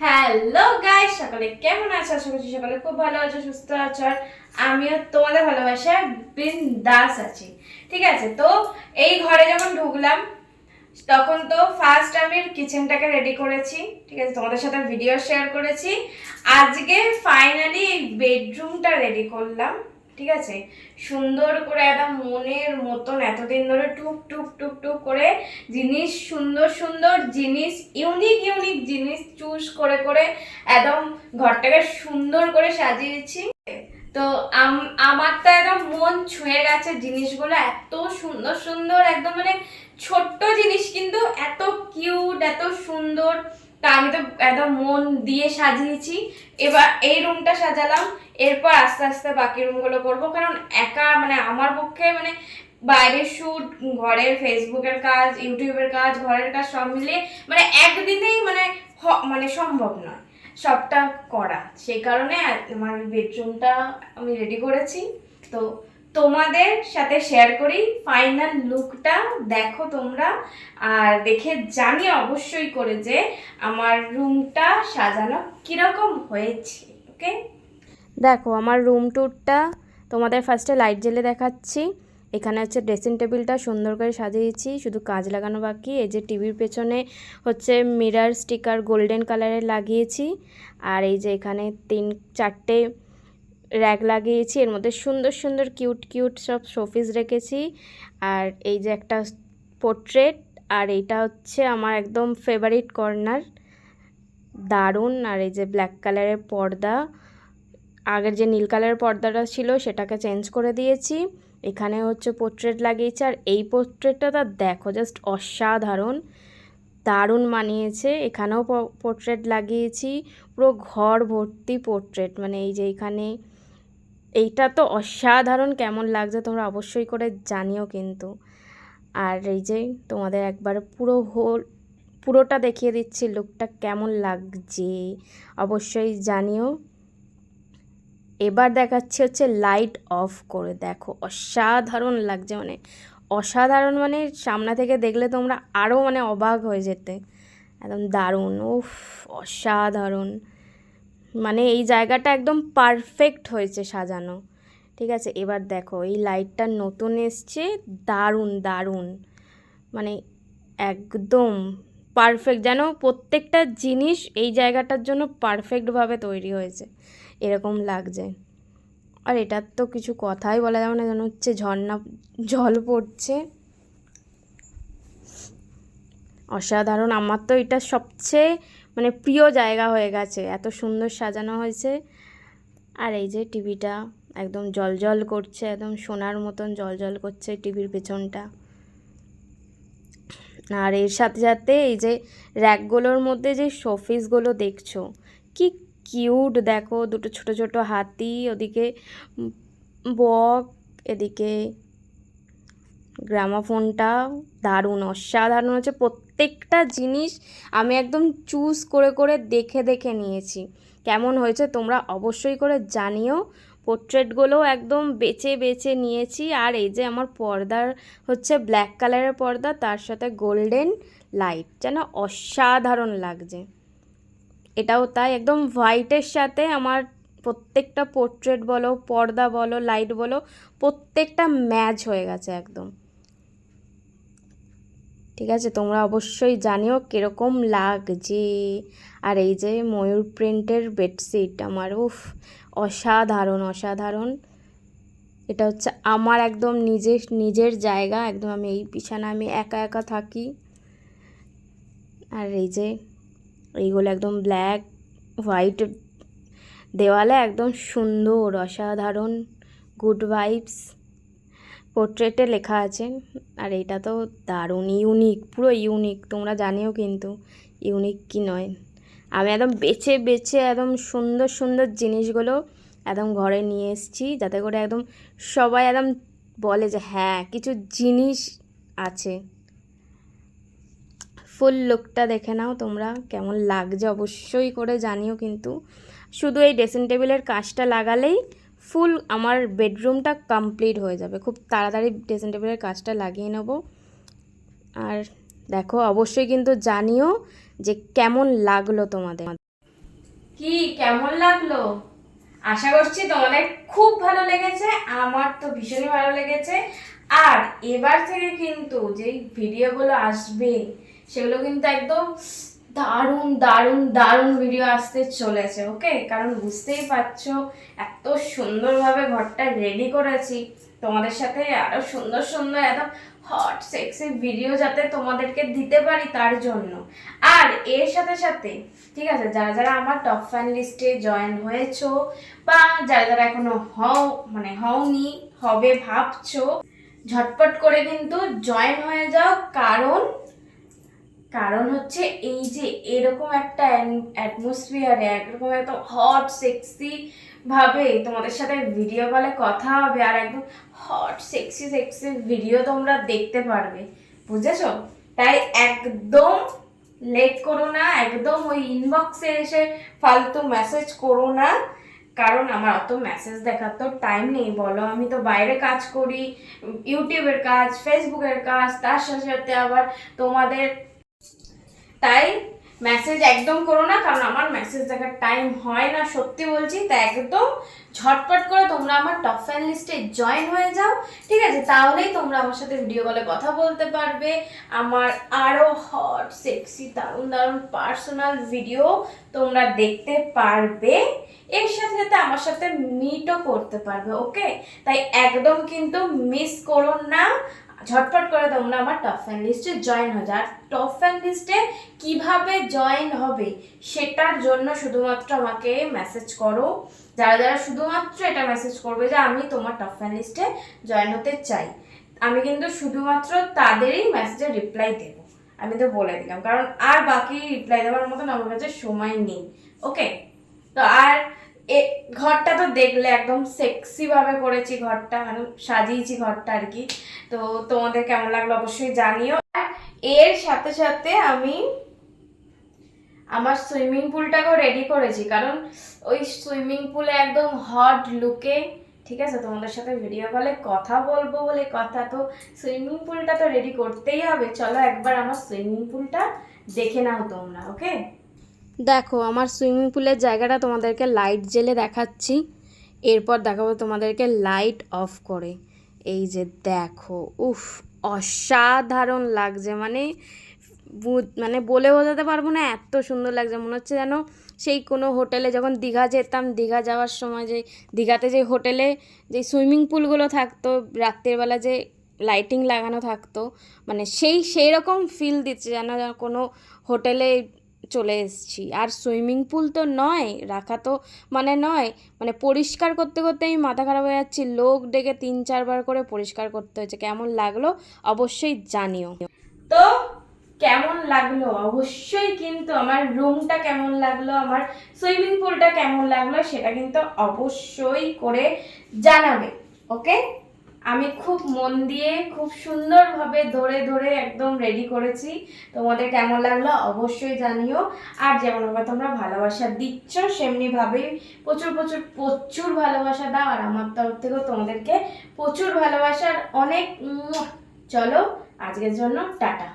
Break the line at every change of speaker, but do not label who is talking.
Hello guys সকালে কেমন আছো? আশা করছি সকলে খুব ভালো আছো, সুস্থ আছো, আর আমিও তোমাদের ভালোবাসায় বিন্দাস আছি। ঠিক আছে, তো এই ঘরে যখন ঢুকলাম, তখন তো ফার্স্ট আমি কিচেনটাকে রেডি করেছি। ঠিক আছে, তোমাদের সাথে ভিডিও শেয়ার করেছি। আজকে ফাইনালি এই বেডরুমটা রেডি করলাম। ঠিক আছে? সুন্দর করে একদম মনের মতন এতদিন ধরে টুক টুক টুক টুক করে জিনিস, সুন্দর সুন্দর জিনিস ইউনিক ইউনিক জিনিস চুজ করে করে একদম ঘরটাকে সুন্দর করে সাজিয়েছি। তো আম- আমার তো একদম মন ছুঁয়ে গেছে জিনিসগুলো, এত সুন্দর সুন্দর, একদম মানে ছোট্ট জিনিস কিন্তু এত কিউট এত সুন্দর। তা আমি তো একদম মন দিয়ে সাজিয়েছি। এবার এই রুমটা সাজালাম, এরপর আস্তে আস্তে বাকি রুমগুলো করব। কারণ একা মানে আমার পক্ষে মানে বাইরের শ্যুট ঘরের ফেসবুকের কাজ ইউটিউবের কাজ, ঘরের কাজ সব মিলিয়ে মানে একদিনেই মানে মানে সম্ভব নয় সবটা করা। সেই কারণে আমার বেডরুমটা আমি রেডি করেছি। তো তোমাদের সাথে শেয়ার করি ফাইনাল লুকটা দেখো তোমরা। আর দেখে জানি অবশ্যই করে যে আমার রুমটা সাজানো কীরকম হয়েছে ওকে দেখো, আমার রুম ট্যুরটা তোমাদের ফার্স্টে লাইট জ্বেলে দেখাচ্ছি। এখানে হচ্ছে ড্রেসিং টেবিলটা সুন্দর করে সাজিয়েছি। শুধু কাজ লাগানো বাকি। এই যে টিভির পেছনে হচ্ছে মিরার স্টিকার গোল্ডেন কালারের লাগিয়েছি। আর এই যে এখানে তিন, চারটে র্যাক লাগিয়েছি। এর মধ্যে সুন্দর সুন্দর কিউট কিউট সব শোপিস রেখেছি। আর এই যে একটা পোর্ট্রেট আর এইটা হচ্ছে আমার একদম ফেভারিট কর্নার দারুণ। আর এই যে ব্ল্যাক কালারের পর্দা, আগের যে নীল কালারের পর্দাটা ছিল সেটাকে চেঞ্জ করে দিয়েছি। এখানে হচ্ছে পোর্ট্রেট লাগিয়েছে। আর এই পোর্ট্রেটটা তা দেখো জাস্ট অসাধারণ, দারুণ মানিয়েছে। এখানেও পোর্ট্রেট লাগিয়েছি। পুরো ঘর ভর্তি পোর্ট্রেট মানে এই যে এখানে এইটা তো অসাধারণ কেমন লাগছে তোমরা অবশ্যই করে জানিও কিন্তু। আর এই যে তোমাদের একবার পুরো হোল, পুরোটা দেখিয়ে দিচ্ছি লুকটা কেমন লাগছে, অবশ্যই জানিও। এবার দেখাচ্ছি হচ্ছে লাইট অফ করে, দেখো অসাধারণ লাগছে মানে অসাধারণ মানে সামনে থেকে দেখলে তোমরা আরও মানে অবাক হয়ে যেতে, একদম দারুণ, উফ, অসাধারণ। মানে এই জায়গাটা একদম পারফেক্ট হয়েছে সাজানো। ঠিক আছে, এবার দেখো, এই লাইটটা নতুন এসছে, দারুণ দারুণ। মানে একদম পারফেক্ট যেন প্রত্যেকটা জিনিস এই জায়গাটার জন্য পারফেক্টভাবে তৈরি হয়েছে। এরকম লাগছে। আর এটার তো কিছু কথাই বলা যাবে না, যেন হচ্ছে ঝর্ণা, জল পড়ছে। অসাধারণ। আমার তো এটা সবচেয়ে মানে প্রিয় জায়গা হয়ে গেছে। এত সুন্দর সাজানো হয়েছে। আর এই যে টিভিটা একদম জল জল করছে, একদম সোনার মতন জল জল করছে টিভির পেছনটা। আর এর সাথে সাথে এই যে র্যাকগুলোর মধ্যে যে শোপিসগুলো দেখছ, কি কিউট দেখো। দুটো ছোট ছোট হাতি, ওদিকে বক, এদিকে গ্রামাফোনটা দারুণ, অসাধারণ হচ্ছে। প্রত্যেকটা জিনিস আমি একদম চুজ করে করে দেখে দেখে নিয়েছি। কেমন হয়েছে তোমরা অবশ্যই করে জানিও। পোর্ট্রেটগুলোও একদম বেছে বেছে নিয়েছি। আর এই যে আমার পর্দার হচ্ছে ব্ল্যাক কালারের পর্দা, তার সাথে গোল্ডেন লাইট যেন অসাধারণ লাগছে। এটাও তাই, একদম হোয়াইটের সাথে আমার প্রত্যেকটা পোর্ট্রেট বলো, পর্দা বলো লাইট বলো, প্রত্যেকটা ম্যাচ হয়ে গেছে একদম। ঠিক আছে, তোমরা অবশ্যই জানিও কীরকম লাগছে। আর এই যে ময়ূর প্রিন্টের বেডশিট, আমার উফ, অসাধারণ অসাধারণ। এটা হচ্ছে আমার একদম নিজের নিজের জায়গা, একদম আমি এই বিছানা আমি একা একা থাকি। আর এই যে এইগুলো একদম ব্ল্যাক, হোয়াইট দেওয়ালে একদম সুন্দর, অসাধারণ, গুড ভাইবস। পোর্ট্রেটে লেখা আছে, আর এটা তো দারুণ ইউনিক পুরো ইউনিক তোমরা জানিও কিন্তু ইউনিক কি নয়। আমি একদম বেছে বেছে একদম সুন্দর সুন্দর জিনিসগুলো একদম ঘরে নিয়ে এসেছি, যাতে করে একদম সবাই একদম বলে যে হ্যাঁ কিছু জিনিস আছে। ফুল লুকটা দেখে নাও তোমরা, কেমন লাগছে অবশ্যই করে জানিও কিন্তু। শুধু এই ড্রেসিং টেবিলের কাজটা লাগালেই ফুল আমার বেডরুমটা কমপ্লিট হয়ে যাবে। খুব তাড়াতাড়ি ড্রেসিং টেবিলের কাজটা লাগিয়ে নেব। আর দেখো, অবশ্যই কিন্তু জানিও যে কেমন লাগল তোমাদের। কি, কেমন লাগল? আশা করছি তোমাদের খুব ভালো লেগেছে, আমার তো ভীষণই ভালো লেগেছে। আর এবার থেকে কিন্তু যেই ভিডিওগুলো আসবে, সেগুলো কিন্তু একদম দারুণ দারুণ দারুণ ভিডিও আসতে চলেছে ওকে কারণ বুঝতেই পারছ, এত সুন্দরভাবে ঘরটা রেডি করেছি। তোমাদের সাথে আরও সুন্দর সুন্দর একদম হট সেক্সি ভিডিও যাতে তোমাদেরকে দিতে পারি তার জন্য। আর এর সাথে সাথে, ঠিক আছে, যারা যারা আমার টপ ফ্যান লিস্টে জয়েন হয়েছো, বা যারা যারা এখনও হও মানে হওনি, হবে ভাবছ, ঝটপট করে কিন্তু জয়েন হয়ে যাও, কারণ কারণ হচ্ছে এই যে এরকম একটা অ্যাটমসফিয়ারে একরকম একদম হট সেক্সি ভাবে তোমাদের সাথে ভিডিও কলে কথা হবে আর একদম হট সেক্সি সেক্সি ভিডিও তোমরা দেখতে পারবে। বুঝেছ? তাই একদম লেট করো না, একদম ওই ইনবক্সে এসে ফালতু মেসেজ করো না। কারণ আমার অত মেসেজ দেখার তো টাইম নেই, বলো। আমি তো বাইরে কাজ করি ইউটিউবের কাজ ফেসবুকের কাজ, তার সাথে সাথে আবার তোমাদের তাই মেসেজ একদম করো না, কারণ আমার মেসেজ দেখার টাইম হয় না, সত্যি বলছি। তাই একদম ঝটপট করে তোমরা আমার টপ ফ্যান লিস্টে জয়েন হয়ে যাও, ঠিক আছে? তাহলেই তোমরা আমার সাথে ভিডিও কলে কথা বলতে পারবে। আমার আরও হট সেক্সি দারুণ দারুণ পার্সোনাল ভিডিও তোমরা দেখতে পারবে। এর সাথে সাথে আমার সাথে মিটও করতে পারবে ওকে তাই একদম কিন্তু মিস করো না। ঝটপট করে তোমরা আমার টপ ফ্যান লিস্টে জয়েন হয়ে যাও। আর টপ ফ্যান লিস্টে কীভাবে জয়েন হবে সেটার জন্য শুধুমাত্র আমাকে মেসেজ করো। যারা যারা শুধুমাত্র এটা মেসেজ করবে যে আমি তোমার টপ ফ্যান লিস্টে জয়েন হতে চাই, আমি কিন্তু শুধুমাত্র তাদেরই মেসেজে রিপ্লাই দেবো। আমি তো বলে দিলাম, কারণ আর বাকি রিপ্লাই দেওয়ার মতন আমার কাছে সময় নেই। ওকে তো আর এ, ঘরটা তো দেখলে একদম সেক্সিভাবে করেছি ঘরটা মানে সাজিয়েছি ঘরটা আর কি। তো তোমাদের কেমন লাগল অবশ্যই জানিও। এর সাথে সাথে আমি আমার সুইমিং পুলটাকেও রেডি করেছি, কারণ ওই সুইমিং পুলে একদম হট লুকে ঠিক আছে, তোমাদের সাথে ভিডিও কলে কথা বলব বলে কথা, তো সুইমিং পুলটা তো রেডি করতেই হবে। চলো একবার আমার সুইমিং পুলটা দেখে নাও তোমরা ওকে দেখো, আমার সুইমিং পুলের জায়গাটা তোমাদেরকে লাইট জেলে দেখাচ্ছি। এরপর দেখাবো তোমাদেরকে লাইট অফ করে। এই যে দেখো, উফ, অসাধারণ লাগছে। মানে মানে বলে বোঝাতে পারব না, এত সুন্দর লাগছে। মনে হচ্ছে যেন সেই কোনো হোটেলে যখন দীঘা যেতাম, দীঘা যাওয়ার সময় যে, দীঘাতে যে হোটেলে যে সুইমিং পুলগুলো থাকতো রাত্রেবেলা যে লাইটিং লাগানো থাকতো মানে সেই সেই রকম ফিল দিচ্ছে যেন কোনো হোটেলে চলে এসেছি। আর সুইমিং পুল তো নয়, রাখা তো মানে নয়। মানে পরিষ্কার করতে করতে আমি মাথা খারাপ হয়ে যাচ্ছি। লোক ডেকে তিন চারবার করে পরিষ্কার করতে হয়েছে। কেমন লাগল অবশ্যই জানিও। তো কেমন লাগল? অবশ্যই কিন্তু আমার রুমটা কেমন লাগল, আমার সুইমিং পুলটা কেমন লাগল, সেটা কিন্তু অবশ্যই করে জানাবে। ওকে? আমি খুব মন দিয়ে, খুব সুন্দরভাবে ধরে ধরে একদম রেডি করেছি। তোমাদের কেমন লাগল অবশ্যই জানিও। আর যেমনভাবে তোমরা ভালোবাসা দিচ্ছ সেমনিভাবেই প্রচুর প্রচুর প্রচুর ভালোবাসা দাও। আর আমার তরফ থেকেও তোমাদেরকে প্রচুর ভালোবাসার অনেক চলো আজকের জন্য টাটা।